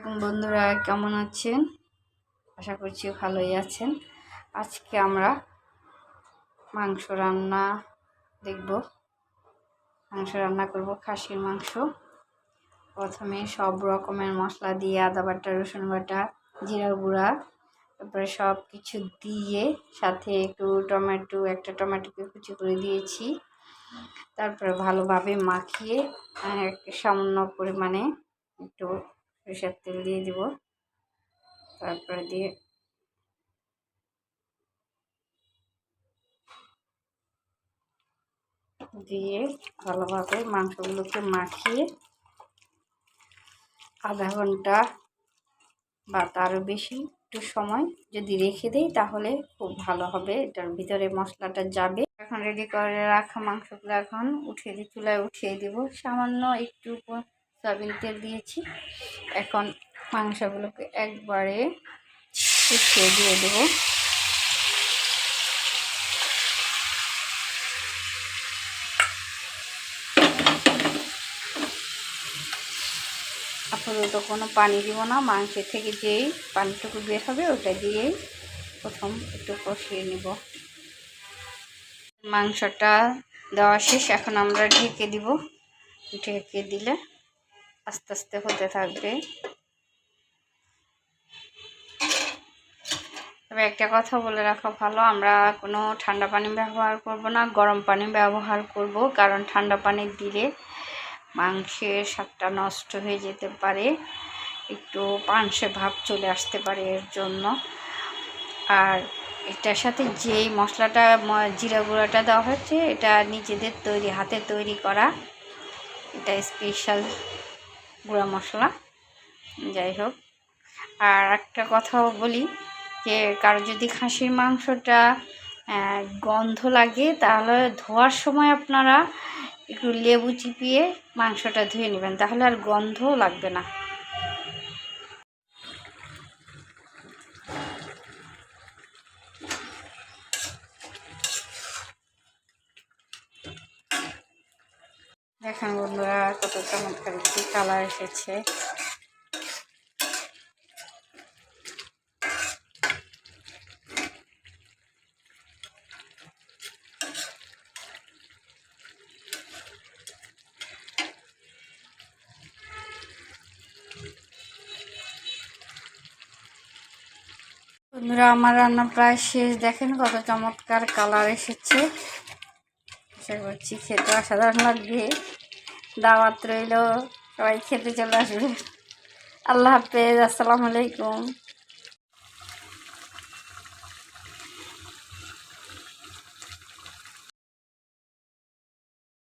আসসালামাইকুম বন্ধুরা, কেমন আছেন? আশা করছি ভালোই আছেন। আজকে আমরা মাংস রান্না দেখব। মাংস রান্না করব, খাসির মাংস। প্রথমে সব রকমের মশলা দিয়ে আদা বাটা, রসুন বাটা, জিরা গুঁড়া, তারপরে সব কিছু দিয়ে সাথে একটু টমেটো, একটা টমেটোকে কুচি করে দিয়েছি। তারপরে ভালোভাবে মাখিয়ে সামান্য পরিমাণে একটু সরিষার তেল দিয়ে দিব। তারপরে দিয়ে দিয়ে ভালোভাবে মাংসগুলোকে মাখিয়ে আধা ঘণ্টা বা তারও বেশি একটু সময় যদি রেখে দেই তাহলে খুব ভালো হবে। এটার ভিতরে মশলাটা যাবে। এখন রেডি করে রাখা মাংসগুলো এখন উঠিয়ে দিই চুলায় উঠিয়ে দেব। সামান্য একটু সয়াবিন তেল দিয়েছি। এখন মাংসগুলোকে একবারে উঠিয়ে দিয়ে দেব। আপাতত কোনো পানি দিব না, মাংসের থেকে যেই পানিটুকু বের হবে ওটা দিয়েই প্রথম একটু কষিয়ে নিব। মাংসটা দেওয়া শেষ, এখন আমরা ঢেকে দিব। ঢেকে দিলে আস্তে আস্তে হতে থাকবে। তবে একটা কথা বলে রাখা ভালো, আমরা কোনো ঠান্ডা পানি ব্যবহার করব না, গরম পানি ব্যবহার করব, কারণ ঠান্ডা পানি দিলে মাংসের স্বাদটা নষ্ট হয়ে যেতে পারে, একটু পানসে ভাব চলে আসতে পারে এর জন্য। আর এটার সাথে যেই মশলাটা জিরা গুঁড়াটা দেওয়া হচ্ছে, এটা নিজেদের তৈরি, হাতে তৈরি করা, এটা স্পেশাল গুঁড়া মশলা। যাই হোক। আর একটা কথাও বলি যে, কারও যদি খাসির মাংসটা গন্ধ লাগে, তাহলে ধোয়ার সময় আপনারা একটু লেবু চিপিয়ে মাংসটা ধুয়ে নেবেন। তাহলে আর গন্ধও লাগবে না। দেখেন বন্ধুরা কত চমৎকার একটি কালার এসেছে। বন্ধুরা, আমার রান্না প্রায় শেষ। দেখেন কত চমৎকার কালার এসেছে। আশা করছি খেতে অসাধারণ লাগবে। দাওয়াত রইল। সবাই খেতে চলে আসবে। আল্লাহ হাফেজ আসসালামু আলাইকুম।